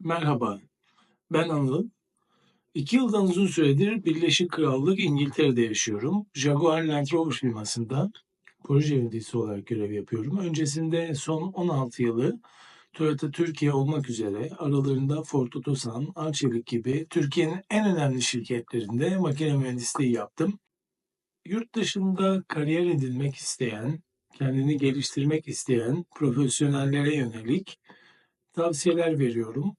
Merhaba, ben Anıl. İki yıldan uzun süredir Birleşik Krallık İngiltere'de yaşıyorum. Jaguar Land Rover firmasında proje yöneticisi olarak görev yapıyorum. Öncesinde son 16 yılı Toyota Türkiye olmak üzere aralarında Ford Otosan, Arçelik gibi Türkiye'nin en önemli şirketlerinde makine mühendisliği yaptım. Yurt dışında kariyer edinmek isteyen, kendini geliştirmek isteyen profesyonellere yönelik tavsiyeler veriyorum.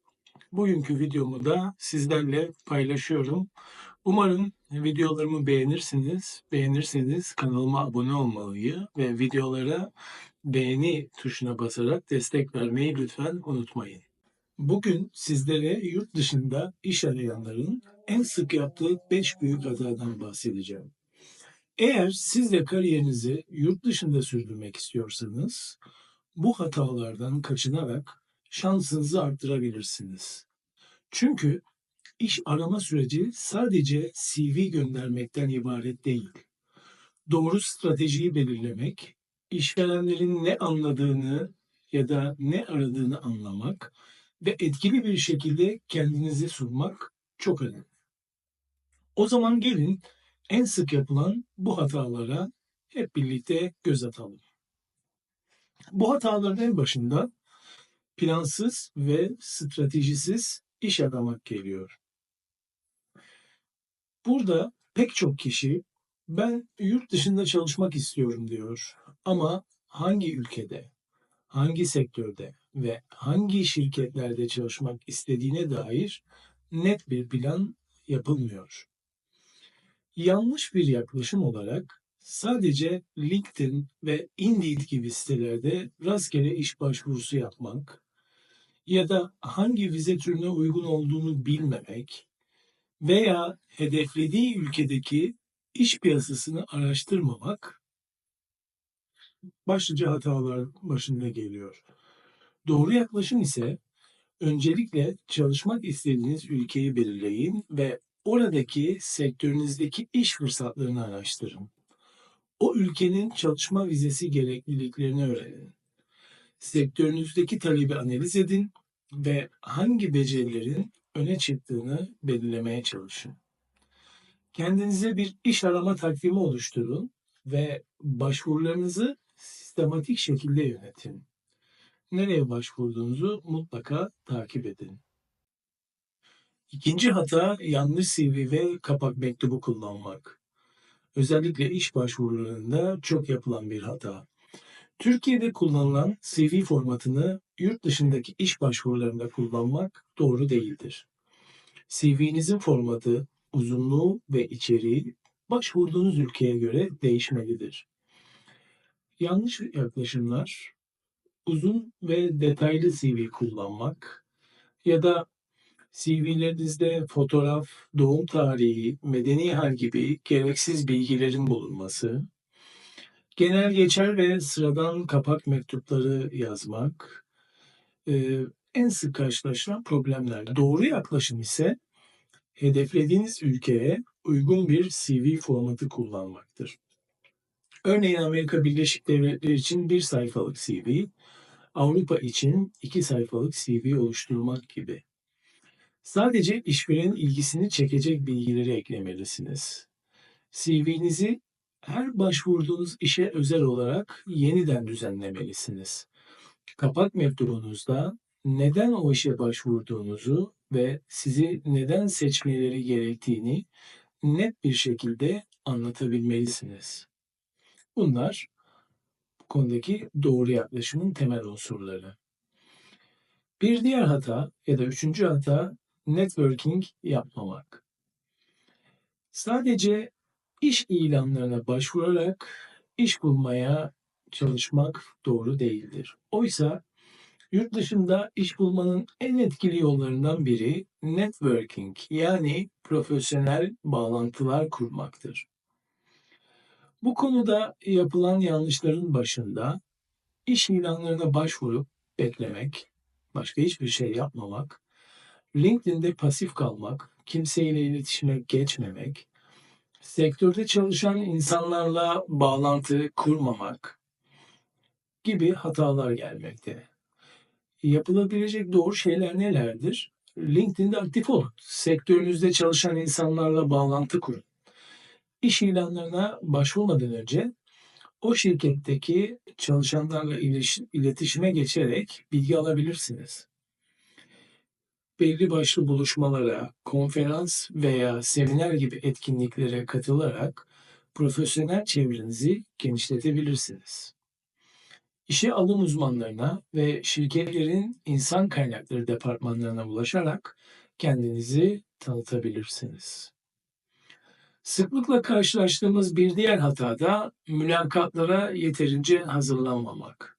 Bugünkü videomu da sizlerle paylaşıyorum. Umarım videolarımı beğenirsiniz. Beğenirseniz kanalıma abone olmayı ve videolara beğeni tuşuna basarak destek vermeyi lütfen unutmayın. Bugün sizlere yurt dışında iş arayanların en sık yaptığı 5 büyük hatadan bahsedeceğim. Eğer siz de kariyerinizi yurt dışında sürdürmek istiyorsanız bu hatalardan kaçınarak şansınızı arttırabilirsiniz. Çünkü iş arama süreci sadece CV göndermekten ibaret değil. Doğru stratejiyi belirlemek, işverenlerin ne anladığını ya da ne aradığını anlamak ve etkili bir şekilde kendinizi sunmak çok önemli. O zaman gelin en sık yapılan bu hatalara hep birlikte göz atalım. Bu hataların en başında plansız ve stratejisiz iş aramak geliyor. Burada pek çok kişi ben yurt dışında çalışmak istiyorum diyor. Ama hangi ülkede, hangi sektörde ve hangi şirketlerde çalışmak istediğine dair net bir plan yapılmıyor. Yanlış bir yaklaşım olarak sadece LinkedIn ve Indeed gibi sitelerde rastgele iş başvurusu yapmak ya da hangi vize türüne uygun olduğunu bilmemek veya hedeflediği ülkedeki iş piyasasını araştırmamak başlıca hatalar başında geliyor. Doğru yaklaşım ise öncelikle çalışmak istediğiniz ülkeyi belirleyin ve oradaki sektörünüzdeki iş fırsatlarını araştırın. O ülkenin çalışma vizesi gerekliliklerini öğrenin. Sektörünüzdeki talebi analiz edin ve hangi becerilerin öne çıktığını belirlemeye çalışın. Kendinize bir iş arama takvimi oluşturun ve başvurularınızı sistematik şekilde yönetin. Nereye başvurduğunuzu mutlaka takip edin. İkinci hata yanlış CV ve kapak mektubu kullanmak. Özellikle iş başvurularında çok yapılan bir hata. Türkiye'de kullanılan CV formatını yurt dışındaki iş başvurularında kullanmak doğru değildir. CV'nizin formatı, uzunluğu ve içeriği başvurduğunuz ülkeye göre değişmelidir. Yanlış yaklaşımlar, uzun ve detaylı CV kullanmak ya da CV'lerinizde fotoğraf, doğum tarihi, medeni hal gibi gereksiz bilgilerin bulunması, genel geçer ve sıradan kapak mektupları yazmak e, en sık karşılaşılan problemler. Doğru yaklaşım ise hedeflediğiniz ülkeye uygun bir CV formatı kullanmaktır. Örneğin Amerika Birleşik Devletleri için bir sayfalık CV, Avrupa için iki sayfalık CV oluşturmak gibi. Sadece işverenin ilgisini çekecek bilgileri eklemelisiniz. CV'nizi her başvurduğunuz işe özel olarak yeniden düzenlemelisiniz. Kapak mektubunuzda neden o işe başvurduğunuzu ve sizi neden seçmeleri gerektiğini net bir şekilde anlatabilmelisiniz. Bunlar bu konudaki doğru yaklaşımın temel unsurları. Bir diğer hata ya da üçüncü hata networking yapmamak. Sadece iş ilanlarına başvurarak iş bulmaya çalışmak doğru değildir. Oysa yurt dışında iş bulmanın en etkili yollarından biri networking yani profesyonel bağlantılar kurmaktır. Bu konuda yapılan yanlışların başında iş ilanlarına başvurup beklemek, başka hiçbir şey yapmamak, LinkedIn'de pasif kalmak, kimseyle iletişime geçmemek, sektörde çalışan insanlarla bağlantı kurmamak gibi hatalar gelmekte. Yapılabilecek doğru şeyler nelerdir? LinkedIn'de aktif olun. Sektörünüzde çalışan insanlarla bağlantı kurun. İş ilanlarına başvurmadan önce o şirketteki çalışanlarla iletişime geçerek bilgi alabilirsiniz. Belli başlı buluşmalara, konferans veya seminer gibi etkinliklere katılarak profesyonel çevrenizi genişletebilirsiniz. İşe alım uzmanlarına ve şirketlerin insan kaynakları departmanlarına ulaşarak kendinizi tanıtabilirsiniz. Sıklıkla karşılaştığımız bir diğer hata da mülakatlara yeterince hazırlanmamak.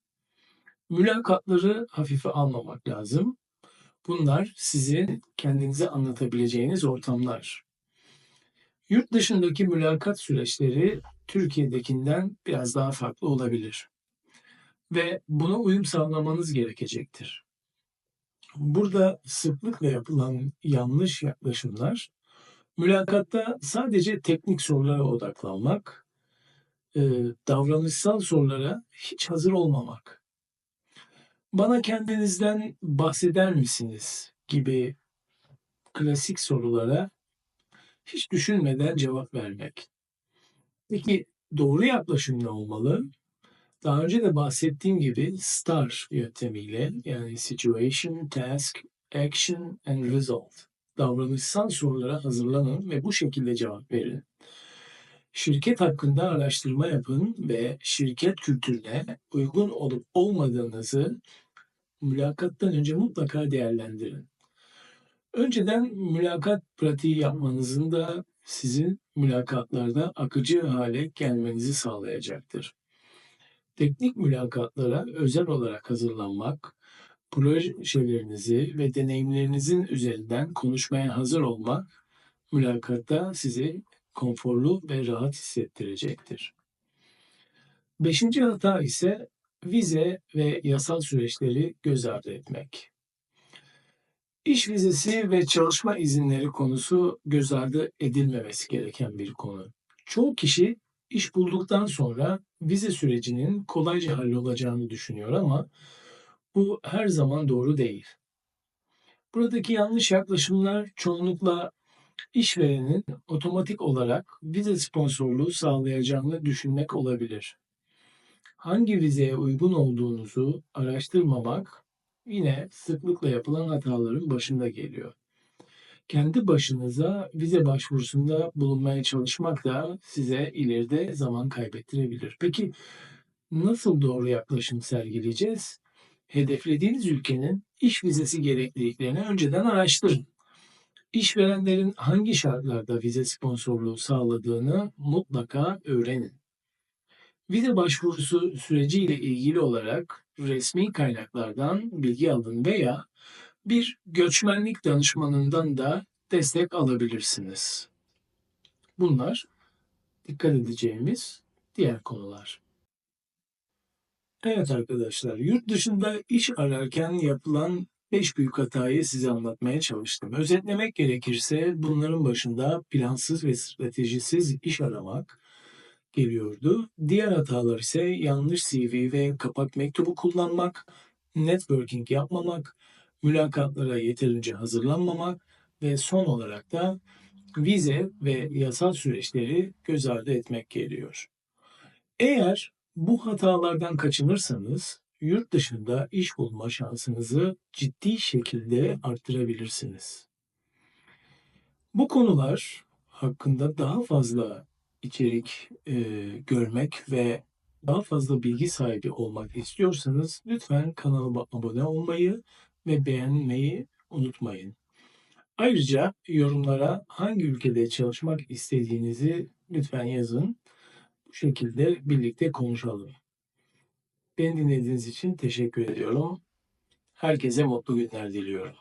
Mülakatları hafife almamak lazım. Bunlar sizin kendinize anlatabileceğiniz ortamlar. Yurt dışındaki mülakat süreçleri Türkiye'dekinden biraz daha farklı olabilir ve buna uyum sağlamanız gerekecektir. Burada sıklıkla yapılan yanlış yaklaşımlar mülakatta sadece teknik sorulara odaklanmak, e, davranışsal sorulara hiç hazır olmamak. Bana kendinizden bahseder misiniz gibi klasik sorulara hiç düşünmeden cevap vermek. Peki doğru yaklaşım ne olmalı? Daha önce de bahsettiğim gibi STAR yöntemiyle yani Situation, Task, Action and Result davranışsal sorulara hazırlanın ve bu şekilde cevap verin. Şirket hakkında araştırma yapın ve şirket kültürüne uygun olup olmadığınızı mülakattan önce mutlaka değerlendirin. Önceden mülakat pratiği yapmanızın da sizin mülakatlarda akıcı hale gelmenizi sağlayacaktır. Teknik mülakatlara özel olarak hazırlanmak, projelerinizi ve deneyimlerinizin üzerinden konuşmaya hazır olmak mülakatta sizi konforlu ve rahat hissettirecektir. Beşinci hata ise vize ve yasal süreçleri göz ardı etmek. İş vizesi ve çalışma izinleri konusu göz ardı edilmemesi gereken bir konu. Çoğu kişi iş bulduktan sonra vize sürecinin kolayca hallolacağını düşünüyor ama bu her zaman doğru değil. Buradaki yanlış yaklaşımlar çoğunlukla işverenin otomatik olarak vize sponsorluğu sağlayacağını düşünmek olabilir. Hangi vizeye uygun olduğunuzu araştırmamak yine sıklıkla yapılan hataların başında geliyor. Kendi başınıza vize başvurusunda bulunmaya çalışmak da size ileride zaman kaybettirebilir. Peki nasıl doğru yaklaşım sergileyeceğiz? Hedeflediğiniz ülkenin iş vizesi gerekliliklerini önceden araştırın. İşverenlerin hangi şartlarda vize sponsorluğu sağladığını mutlaka öğrenin. Vize başvurusu süreci ile ilgili olarak resmi kaynaklardan bilgi alın veya bir göçmenlik danışmanından da destek alabilirsiniz. Bunlar dikkat edeceğimiz diğer konular. Evet arkadaşlar, yurt dışında iş ararken yapılan 5 büyük hatayı size anlatmaya çalıştım. Özetlemek gerekirse bunların başında plansız ve stratejisiz iş aramak geliyordu. Diğer hatalar ise yanlış CV ve kapak mektubu kullanmak, networking yapmamak, mülakatlara yeterince hazırlanmamak ve son olarak da vize ve yasal süreçleri göz ardı etmek geliyor. Eğer bu hatalardan kaçınırsanız yurt dışında iş bulma şansınızı ciddi şekilde arttırabilirsiniz. Bu konular hakkında daha fazla içerik e, görmek ve daha fazla bilgi sahibi olmak istiyorsanız lütfen kanalıma abone olmayı ve beğenmeyi unutmayın. Ayrıca yorumlara hangi ülkede çalışmak istediğinizi lütfen yazın. Bu şekilde birlikte konuşalım. Beni dinlediğiniz için teşekkür ediyorum. Herkese mutlu günler diliyorum.